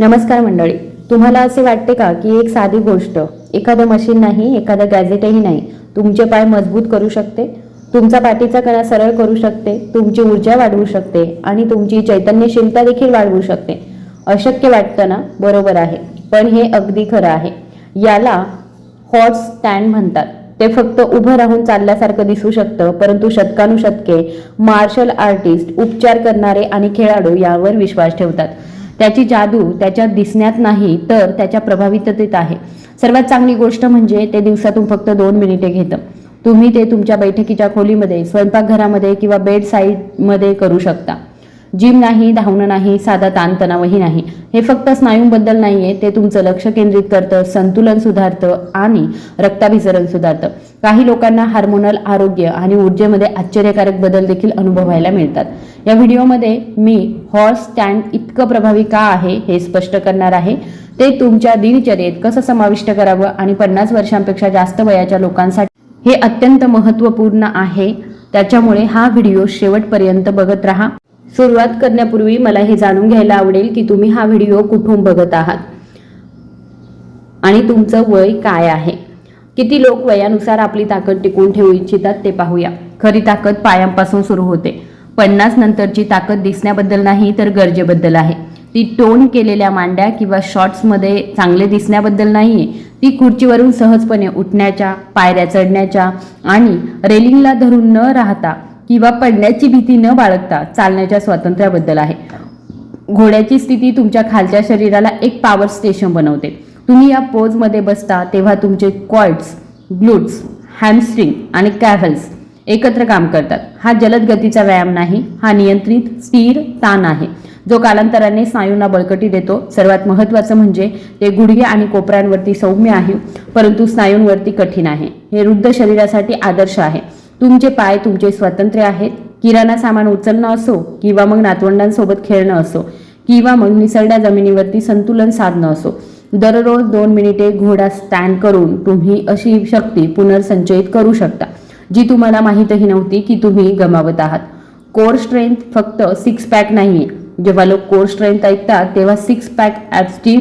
नमस्कार मंडळी. तुम्हाला असे वाटते का की एक साधी गोष्ट एखादं मशीन नाही एखादं गॅजेटही नाही तुमचे पाय मजबूत करू शकते? तुमचा पाठीचा कणा सरळ करू शकते तुमची ऊर्जा वाढवू शकते आणि तुमची चैतन्यशीलता देखील वाढवू शकते. अशक्य वाटतं ना? बरोबर आहे. पण हे अगदी खरं आहे. याला हॉट स्टँड म्हणतात. ते फक्त उभं राहून चालल्यासारखं दिसू शकतं परंतु शतकानुशतके मार्शल आर्टिस्ट उपचार करणारे आणि खेळाडू यावर विश्वास ठेवतात. त्याची जादू त्याच्या दिसण्यात नाही तर त्याच्या प्रभाविततेत आहे. सर्वात चांगली गोष्ट म्हणजे ते दिवसातून फक्त दोन मिनिटे घेतं. तुम्ही ते तुमच्या बैठकीच्या खोलीमध्ये स्वयंपाकघरामध्ये किंवा बेड साईडमध्ये करू शकता. जिम नाही धावणं नाही साधा ताणतणावही नाही. हे फक्त स्नायूंबद्दल नाहीये ते तुमचं लक्ष केंद्रित करतं संतुलन सुधारतं आणि रक्ताभिसरण सुधारतं. काही लोकांना हार्मोनल आरोग्य आणि ऊर्जेमध्ये आश्चर्यकारक बदल देखील अनुभवायला मिळतात. या व्हिडिओमध्ये मी हॉर्स स्टँड इतकं प्रभावी का आहे हे स्पष्ट करणार आहे. ते तुमच्या दिनचर्येत कसं समाविष्ट करावं आणि पन्नास वर्षांपेक्षा जास्त वयाच्या लोकांसाठी हे अत्यंत महत्त्वपूर्ण आहे. त्याच्यामुळे हा व्हिडिओ शेवटपर्यंत बघत राहा. सुरुवात करण्यापूर्वी मला हे जाणून घ्यायला आवडेल की तुम्ही हा व्हिडिओ कुठून बघत आहात? आणि तुमचं वय काय आहे? किती लोक वयानुसार आपली ताकद टिकवून ठेवू इच्छितात ते पाहूया. खरी ताकद पायांपासून सुरू होते. पन्नास नंतरची ताकद दिसण्याबद्दल नाही तर गरजेबद्दल आहे. ती टोन केलेल्या मांड्या किंवा शॉर्ट्समध्ये चांगले दिसण्याबद्दल नाही आहे ती खुर्चीवरून सहजपणे उठण्याच्या पायऱ्या चढण्याच्या आणि रेलिंगला धरून न राहता किंवा पडण्याची भीती न बाळगता चालण्याच्या स्वातंत्र्याबद्दल आहे. घोड्याची स्थिती तुमच्या खालच्या शरीराला एक पॉवर स्टेशन बनवते. तुम्ही या पोजमध्ये बसता तेव्हा तुमचे क्वाड्स ग्लूट्स हॅमस्ट्रिंग आणि कॅव्हल्स एकत्र काम करतात. हा जलद गतीचा व्यायाम नाही हा नियंत्रित स्थिर ताण आहे. जो कालांतराने स्नायूंना बळकटी देतो. सर्वात महत्त्वाचं म्हणजे ते गुडघे आणि कोपऱ्यांवरती सौम्य आहे परंतु स्नायूंवरती कठीण आहे. हे वृद्ध शरीरासाठी आदर्श आहे. तुमचे पाय तुमचे स्वातंत्र्य आहेत. किराणा सामान उचलणं असो किंवा मग नातवंडांसोबत खेळणं असो किंवा मग निसरड्या जमिनीवरती संतुलन साधणं असो दररोज दोन मिनिटे घोडा स्टँड करून तुम्ही अशी शक्ती पुनर्संचयित करू शकता जी तुम्हाला माहीतही नव्हती की तुम्ही गमावत आहात. कोर स्ट्रेंथ फक्त सिक्स पॅक नाही जेव्हा लोक कोर स्ट्रेंथ ऐकतात तेव्हा सिक्स पॅक ॲप्सची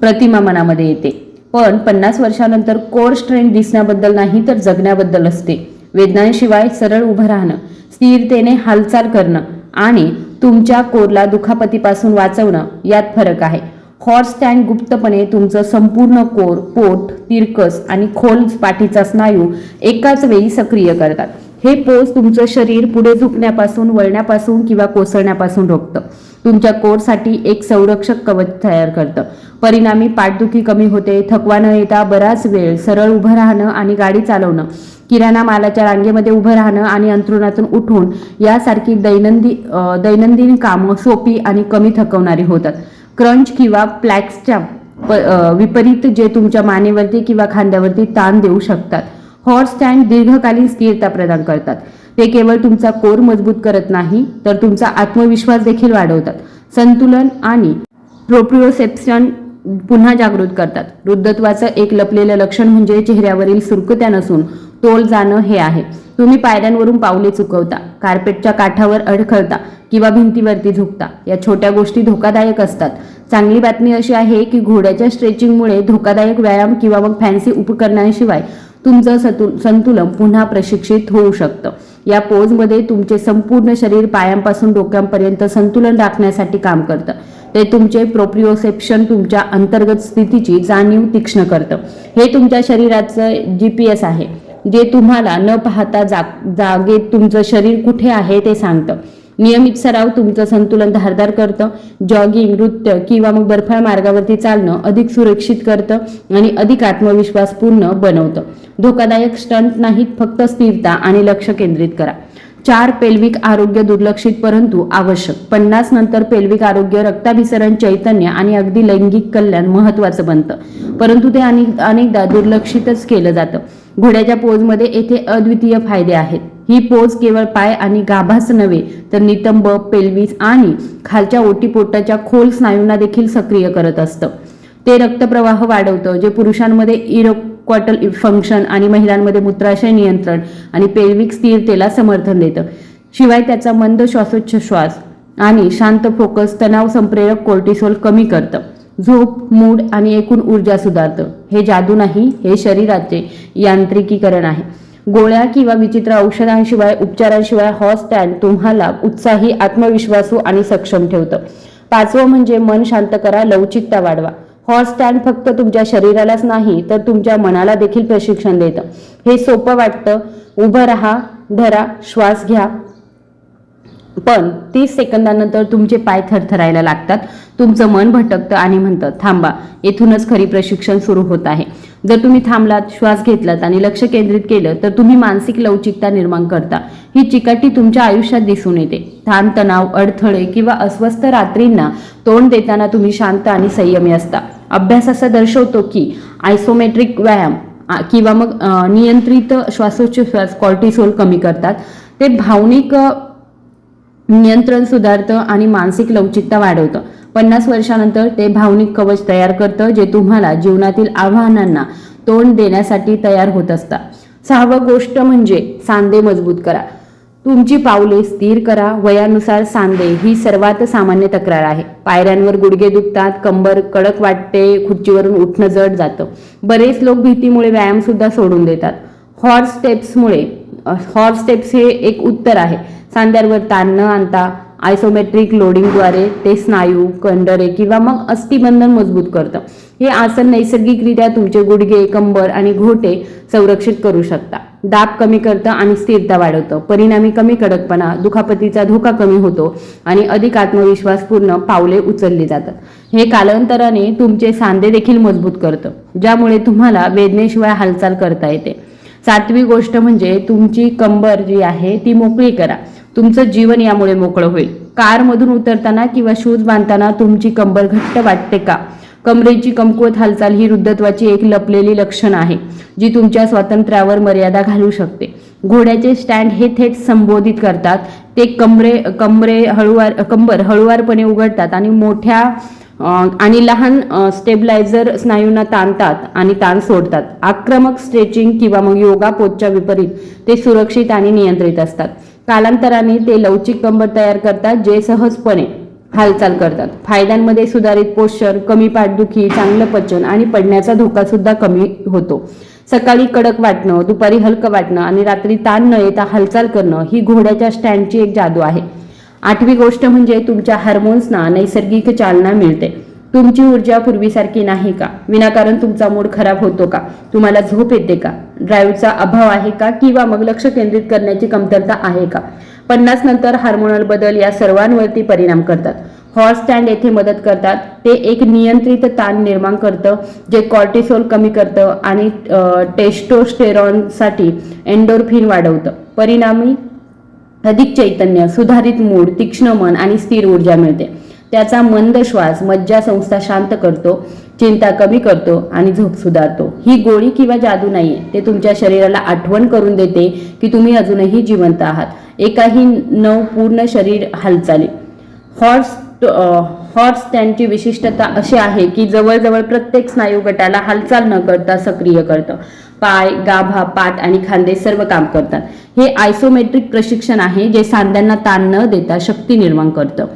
प्रतिमा मनामध्ये येते. पण पन्नास वर्षानंतर कोर स्ट्रेंथ दिसण्याबद्दल नाही तर जगण्याबद्दल असते. वेदनांशिवाय सरळ उभं राहणं स्थिरतेने हालचाल करणं आणि तुमच्या कोरला दुखापतीपासून वाचवणं यात फरक आहे. हॉर्स स्टँड गुप्तपणे तुमचं संपूर्ण कोर पोट तिरकस आणि खोल पाठीचा स्नायू एकाच वेळी सक्रिय करतात. हे पोज तुमचं शरीर पुढे झुकण्यापासून वळण्यापासून किंवा कोसळण्यापासून रोखतं. तुमच्या कोरसाठी एक संरक्षक कवच तयार करतं. परिणामी पाठदुखी कमी होते थकवा न येता बराच वेळ सरळ उभं राहणं आणि गाडी चालवणं किराणा मालाच्या रांगेमध्ये उभं राहणं आणि अंथरुणातून उठून यासारखी दैनंदिन दैनंदिन कामं सोपी आणि कमी थकवणारी होतात. क्रंच किंवा प्लॅक्सच्या विपरीत जे तुमच्या मानेवरती किंवा खांद्यावरती ताण देऊ शकतात. हॉर्स स्टँड दीर्घकालीन स्थिरता प्रदान करतात. ते केवळ तुमचा कोर मजबूत करत नाही तर तुमचा आत्मविश्वास देखील वाढवतात. संतुलन आणि प्रोप्रिओसेप्शन पुन्हा जागृत करतात. वृद्धत्वाचं एक लपलेलं लक्षण म्हणजे चेहऱ्यावरील सुरकुत्या नसून तोल जाणं हे आहे. तुम्ही पायऱ्यांवरून पावले चुकवता कार्पेटच्या काठावर अडखळता किंवा भिंतीवरती झुकता. या छोट्या गोष्टी धोकादायक असतात. चांगली बातमी अशी आहे की घोड्याच्या स्ट्रेचिंगमुळे धोकादायक व्यायाम किंवा मग फॅन्सी उपकरणांशिवाय तुमचं सतु संतुलन पुन्हा प्रशिक्षित होऊ शकतं. या पोजमध्ये तुमचे संपूर्ण शरीर पायांपासून डोक्यांपर्यंत संतुलन राखण्यासाठी काम करतं. ते तुमचे प्रोप्रिओसेप्शन तुमच्या अंतर्गत स्थितीची जाणीव तीक्ष्ण करतं. हे तुमच्या शरीराचं जी पी एस आहे. जे तुम्हाला न पाहता जाग जागेत तुमचं शरीर कुठे आहे ते सांगतं. नियमित सराव तुमचं संतुलन धारदार करतं. जॉगिंग नृत्य किंवा मग बर्फाळ मार्गावरती चालणं अधिक सुरक्षित करतं आणि अधिक आत्मविश्वासपूर्ण बनवतं. धोकादायक स्टंट नाहीत फक्त स्थिरता आणि लक्ष केंद्रित करा. चार पेल्विक आरोग्य दुर्लक्षित परंतु आवश्यक. पन्नास नंतर पेल्विक आरोग्य रक्ताभिसरण चैतन्य आणि अगदी लैंगिक कल्याण महत्वाचं बनतं. परंतु ते अनेक अनेकदा दुर्लक्षितच केलं जातं. घोड्याच्या पोजमध्ये येथे अद्वितीय फायदे आहेत. ही पोज केवळ पाय आणि गाभाच नव्हे तर नितंब पेल्विस आणि खालच्या ओटीपोटाच्या खोल स्नायूंना देखील सक्रिय करत असतं. ते रक्तप्रवाह वाढवतं जे पुरुषांमध्ये इरोक्वाटल फंक्शन आणि महिलांमध्ये मूत्राशय नियंत्रण आणि पेल्विक स्थिरतेला समर्थन देतं. शिवाय त्याचा मंद श्वासोच्छ्वास आणि शांत फोकस तणाव संप्रेरक कोर्टिसोल कमी करतं. झोप मूड आणि एकूण ऊर्जा सुधारतं. हे जादू नाही हे शरीराचे यांत्रिकीकरण आहे. गोळ्या किंवा विचित्र औषधांशिवाय उपचारांशिवाय हॉट स्टँड तुम्हाला उत्साही आत्मविश्वासू आणि सक्षम ठेवतं. पाचवं म्हणजे मन शांत करा लवचिकता वाढवा. हॉट स्टँड फक्त तुमच्या शरीरालाच नाही तर तुमच्या मनाला देखील प्रशिक्षण देतं. हे सोपं वाटतं. उभं राहा धरा श्वास घ्या. पण तीस सेकंदानंतर तुमचे पाय थरथरायला लागतात. तुमचं मन भटकतं आणि म्हणतं थांबा येथूनच खरी प्रशिक्षण सुरू होत आहे. जर तुम्ही थांबलात श्वास घेतलात आणि लक्ष केंद्रित केलं तर तुम्ही मानसिक लवचिकता निर्माण करता. ही चिकाटी तुमच्या आयुष्यात दिसून येते. ताणतणाव अडथळे किंवा अस्वस्थ रात्रींना तोंड देताना तुम्ही शांत आणि संयमी असता. अभ्यास असा दर्शवतो की आयसोमेट्रिक व्यायाम किंवा मग नियंत्रित श्वासोच्छ्वास कॉर्टिसोल कमी करतात. ते भावनिक नियंत्रण सुधारतं आणि मानसिक लवचिकता वाढवतं. पन्नास वर्षानंतर ते भावनिक कवच तयार करतं जे तुम्हाला जीवनातील आव्हानांना तोंड देण्यासाठी तयार होत असतात. सहावं गोष्ट म्हणजे सांधे मजबूत करा. तुमची पावले स्थिर करा. वयानुसार सांधे ही सर्वात सामान्य तक्रार आहे. पायऱ्यांवर गुडघे दुखतात कंबर कडक वाटते खुर्चीवरून उठणं जड जातं. बरेच लोक भीतीमुळे व्यायामसुद्धा सोडून देतात. हॉर्स स्टेप्समुळे हॉर्स स्टेप्स हे एक उत्तर आहे. सांध्यावर ताण न आणता आयसोमेट्रिक लोडिंगद्वारे ते स्नायू कंडरे किंवा मग अस्थिबंधन मजबूत करतं. हे आसन नैसर्गिकरित्या तुमचे गुडघे कंबर आणि घोटे संरक्षित करू शकता. दाब कमी करतं आणि स्थिरता वाढवतं. परिणामी कमी कडकपणा दुखापतीचा धोका कमी होतो आणि अधिक आत्मविश्वासपूर्ण पावले उचलली जातात. हे कालांतराने तुमचे सांधे देखील मजबूत करतं ज्यामुळे तुम्हाला वेदनेशिवाय हालचाल करता येते. सातवी गोष्ट म्हणजे तुमची कंबर जी आहे ती मोकळी करा. तुमचं जीवन यामुळे मोकळं होईल. कारमधून उतरताना किंवा शूज बांधताना तुमची कंबर घट्ट वाटते का? कमरेची कमकुवत हालचाल ही वृद्धत्वाची एक लपलेली लक्षण आहे जी तुमच्या स्वातंत्र्यावर मर्यादा घालू शकते. घोड्याचे स्टँड हे थेट संबोधित करतात. ते कमरे कमरे हळुवार कंबर हळुवारपणे उघडतात आणि मोठ्या आणि लहान स्टेबलायझर स्नायूंना ताणतात आणि ताण सोडतात. आक्रमक स्ट्रेचिंग किंवा मग योगा पोचच्या विपरीत ते सुरक्षित आणि नियंत्रित असतात. कालांतराने ते लवचिक कंबर तयार करतात जे सहजपणे हालचाल करतात. फायद्यांमध्ये सुधारित पोश्चर कमी पाठदुखी चांगलं पचन आणि पडण्याचा धोका सुद्धा कमी होतो. सकाळी कडक वाटणं दुपारी हलकं वाटणं आणि रात्री ताण न येता हालचाल करणं ही घोड्याच्या स्टँडची एक जादू आहे. आठवी गोष्ट म्हणजे तुमच्या हार्मोन्सना नैसर्गिक चालना मिळते. तुमची ऊर्जा पूर्वीसारखी नाही का? विनाकारण तुमचा मूड खराब होतो का? तुम्हाला झोप येते का? ड्राईव्हचा अभाव आहे का? किंवा मग लक्ष केंद्रित करण्याची कमतरता आहे का? पन्नास नंतर हार्मोनल बदल या सर्वांवरती परिणाम करतात. हॉर्स स्टँड येथे मदत करतात. ते एक नियंत्रित ताण निर्माण करतं जे कॉर्टिसोल कमी करतं आणि टेस्टोस्टेरॉनसाठी एन्डोरफिन वाढवतं. परिणामी अधिक चैतन्य सुधारित मूड तीक्ष्ण मन आणि स्थिर ऊर्जा मिळते. त्याचा मंद श्वास मज्जा संस्था शांत करतो चिंता कमी करतो आणि झोप सुधारतो. ही गोळी किंवा जादू नाहीये. ते तुमच्या शरीराला आठवण करून देते की तुम्ही अजूनही जिवंत आहात. एकाही नव पूर्ण शरीर हालचाली. हॉर्स हॉर्स त्यांची विशिष्टता अशी आहे की जवळजवळ प्रत्येक स्नायू गटाला हालचाल न करता सक्रिय करतं. पाय गाभा पाठ आणि खांदे सर्व काम करतात. हे आयसोमेट्रिक प्रशिक्षण आहे जे सांध्यांना ताण न देता शक्ती निर्माण करतं.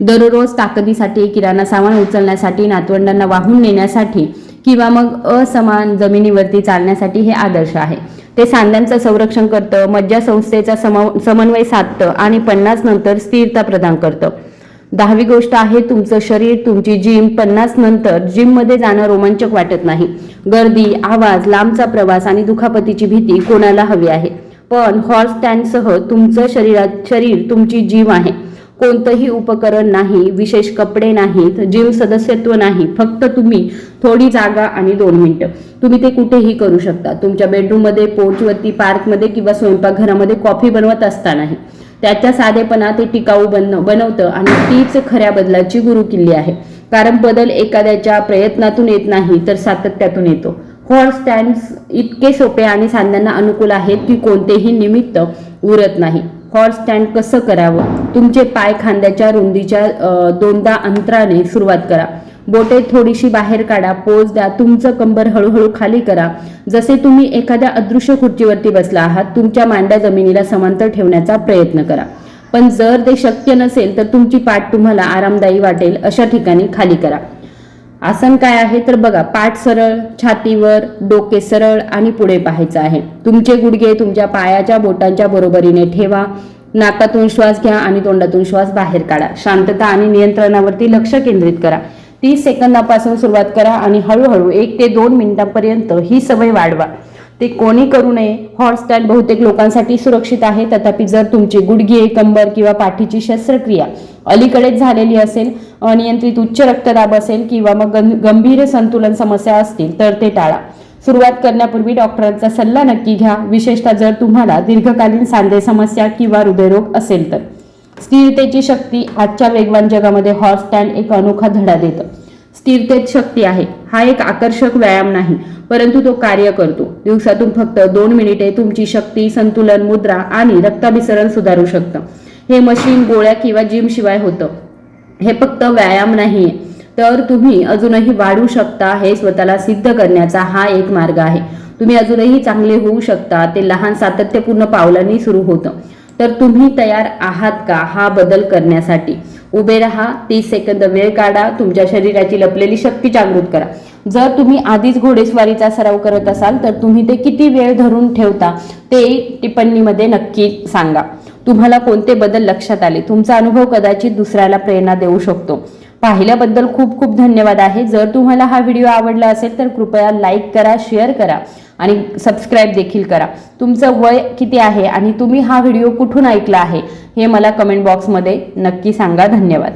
दररोज ताकदीसाठी किराणा सामान उचलण्यासाठी नातवंडांना वाहून नेण्यासाठी किंवा मग असमान जमिनीवरती चालण्यासाठी हे आदर्श आहे. ते सांध्यांचं संरक्षण करतं मज्जा संस्थेचा सम समन्वय साधतं आणि पन्नास नंतर स्थिरता प्रदान करतं. दहावी गोष्ट आहे तुमचं शरीर तुमची जिम पन्नास नंतर जिममध्ये जाणं रोमांचक वाटत नाही. गर्दी आवाज लांबचा प्रवास आणि दुखापतीची भीती कोणाला हवी आहे? पण हॉर्स स्टँडसह तुमचं शरीरात शरीर तुमची जिम आहे. कोणतंही उपकरण नाही विशेष कपडे नाहीत जिम सदस्यत्व नाही. फक्त तुम्ही थोडी जागा आणि दोन मिनिटं. तुम्ही ते कुठेही करू शकता. तुमच्या बेडरूममध्ये पोर्चवरती पार्कमध्ये किंवा स्वयंपाकघरामध्ये कॉफी बनवत असतानाही. त्याच्या साधेपणा ते टिकाऊ बन बनवतं आणि तीच खऱ्या बदलाची गुरुकिल्ली आहे. कारण बदल एखाद्याच्या प्रयत्नातून येत नाही तर सातत्यातून येतो. हॉर्स स्टँड्स इतके सोपे आणि सांध्यांना अनुकूल आहेत की कोणतेही निमित्त उरत नाही. हॉर्स स्टँड कसं करावं? तुमचे पाय खांद्याच्या रुंदीच्या दोनदा अंतराने सुरुवात करा. बोटे थोडीशी बाहेर काढा पोज द्या तुमचं कंबर हळूहळू खाली करा. जसे तुम्ही एखाद्या अदृश्य खुर्चीवरती बसला आहात तुमच्या मांड्या जमिनीला समांतर ठेवण्याचा प्रयत्न करा. पण जर ते शक्य नसेल तर तुमची पाठ तुम्हाला आरामदायी वाटेल अशा ठिकाणी खाली करा. आसन काय आहे तर बघा पाठ सरळ छातीवर डोके सरळ आणि पुढे पाहायचं आहे. तुमचे गुडघे तुमच्या पायाच्या बोटांच्या बरोबरीने ठेवा नाकातून श्वास घ्या आणि तोंडातून श्वास बाहेर काढा. शांतता आणि नियंत्रणावरती लक्ष केंद्रित करा. तीस सेकंदापासून सुरुवात करा आणि हळूहळू एक ते दोन मिनिटांपर्यंत ही सवय वाढवा. ते कोणी करू नये. हॉट स्टँड बहुतेक लोकांसाठी सुरक्षित आहे. तथापि जर तुमची गुडघे कंबर किंवा पाठीची शस्त्रक्रिया अलीकडेच झालेली असेल अनियंत्रित उच्च रक्तदाब असेल किंवा मग गंभीर संतुलन समस्या असतील तर ते टाळा. सुरुवात करण्यापूर्वी डॉक्टरांचा सल्ला नक्की घ्या. विशेषतः जर तुम्हाला दीर्घकालीन सांधे समस्या किंवा हृदयरोग असेल तर. स्थिरतेची शक्ती आजच्या वेगवान जगामध्ये हॉट स्टँड एक अनोखा धडा देतं. स्थिरतेत शक्ती आहे. हा एक आकर्षक व्यायाम नाही परंतु तो कार्य करतो. दिवसातून फक्त दोन मिनिटे तुमची शक्ती संतुलन मुद्रा आणि रक्ताभिसरण सुधारू शकतं. हे मशीन गोळ्या किंवा जिम शिवाय होतं. हे फक्त व्यायाम नाहीये. तर तुम्ही अजूनही वाढू शकता हे स्वतःला सिद्ध करण्याचा हा एक मार्ग आहे. तुम्ही अजूनही चांगले होऊ शकता. ते लहान सातत्यपूर्ण पावलांनी सुरू होतं. तर तुम्ही तयार आहात का हा बदल करण्यासाठी? उभे राहा तीस सेकंद वेळ काढा तुमच्या शरीराची लपलेली शक्ती जागृत करा. जर तुम्ही आधीच घोडेस्वारीचा सराव करत असाल तर तुम्ही ते किती वेळ धरून ठेवता ते टिप्पणीमध्ये नक्की सांगा. तुम्हाला कोणते बदल लक्षात आले? तुमचा अनुभव कदाचित दुसऱ्याला प्रेरणा देऊ शकतो. पाहिल्याबद्दल खूप खूप धन्यवाद आहे. जर तुम्हाला हा व्हिडिओ आवडला असेल तर कृपया लाईक करा शेअर करा. आणि सबस्क्राईब देखील करा. तुमचं वय किती आहे आणि तुम्ही हा व्हिडिओ कुठून ऐकला आहे हे मला कमेंट बॉक्समध्ये नक्की सांगा. धन्यवाद.